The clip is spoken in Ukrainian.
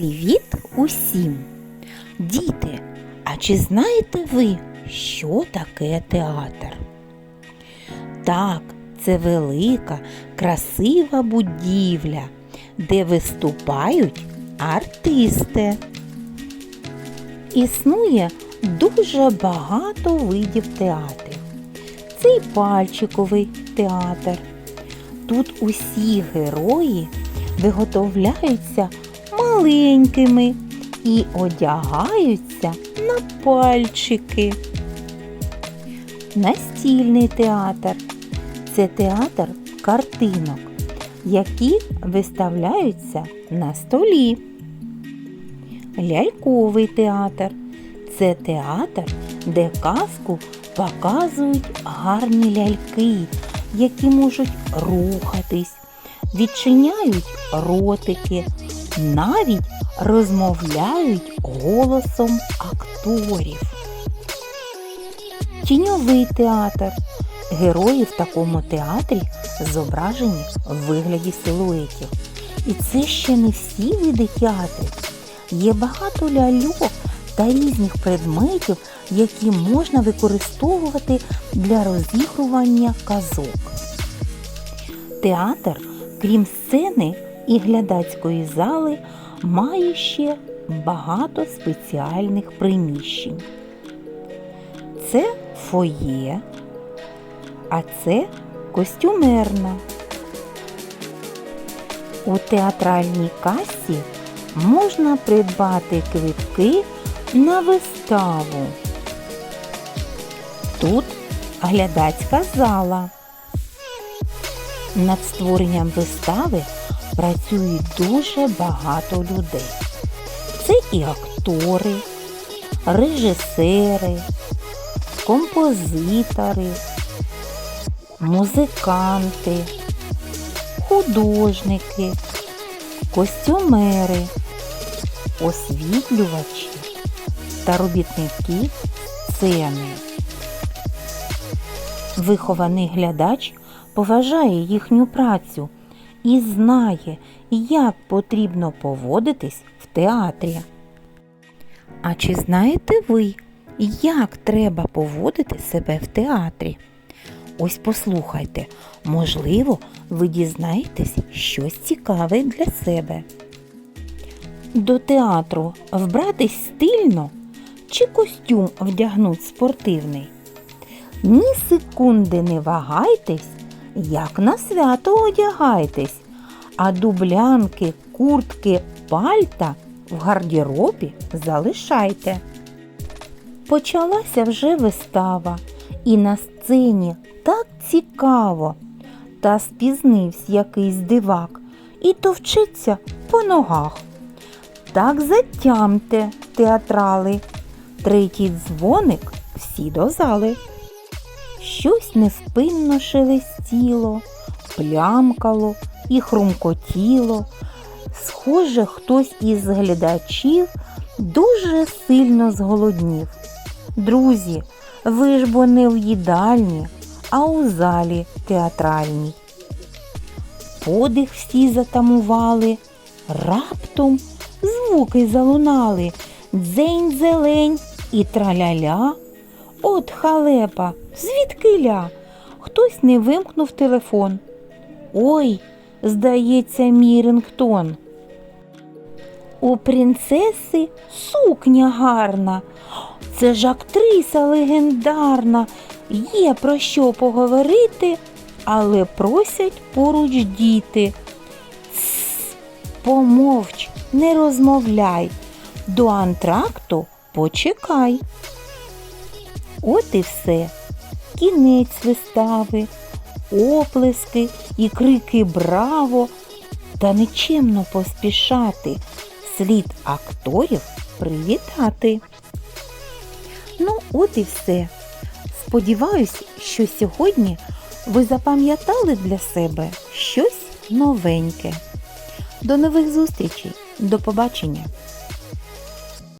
Привіт усім! Діти, а чи знаєте ви, що таке театр? Так, це велика, красива будівля, де виступають артисти. Існує дуже багато видів театрів. Це й пальчиковий театр. Тут усі герої виготовляються маленькими і одягаються на пальчики. Настільний театр це театр картинок, які виставляються на столі. Ляльковий театр це театр, де казку показують гарні ляльки, які можуть рухатись, відчиняють ротики, навіть розмовляють голосом акторів. Тіньовий театр. Герої в такому театрі зображені в вигляді силуетів. І це ще не всі види театрів. Є багато ляльок та різних предметів, які можна використовувати для розігрування казок. Театр, крім сцени і глядацької зали, має ще багато спеціальних приміщень. Це фоє, а це костюмерна. У театральній касі можна придбати квитки на виставу. Тут глядацька зала. Над створенням вистави працюють дуже багато людей. Це і актори, режисери, композитори, музиканти, художники, костюмери, освітлювачі та робітники сцени. Вихований глядач поважає їхню працю і знає, як потрібно поводитись в театрі. А чи знаєте ви, як треба поводити себе в театрі? Ось послухайте, можливо, ви дізнаєтесь щось цікаве для себе. До театру вбратись стильно чи костюм вдягнуть спортивний? Ні секунди не вагайтесь, як на свято одягайтесь, а дублянки, куртки, пальта в гардеробі залишайте. Почалася вже вистава, і на сцені так цікаво. Та спізнився якийсь дивак і товчиться по ногах. Так затямте, театрали, третій дзвоник всі до зали. Щось невпинно шелестіло, плямкало і хрумкотіло. Схоже, хтось із глядачів дуже сильно зголоднів. Друзі, ви ж бо не в їдальні, а у залі театральній. Подих всі затамували, раптом звуки залунали дзень зелень і траляля. От халепа, звідкиля? Хтось не вимкнув телефон. Ой, здається, мій рингтон. У принцеси сукня гарна. Це ж актриса легендарна. Є про що поговорити, але просять поруч діти. Тсс, помовч, не розмовляй. До антракту почекай. От і все. Кінець вистави, оплески і крики Браво! Та нечемно поспішати. Слід акторів привітати. Ну, от і все. Сподіваюсь, що сьогодні ви запам'ятали для себе щось новеньке. До нових зустрічей. До побачення!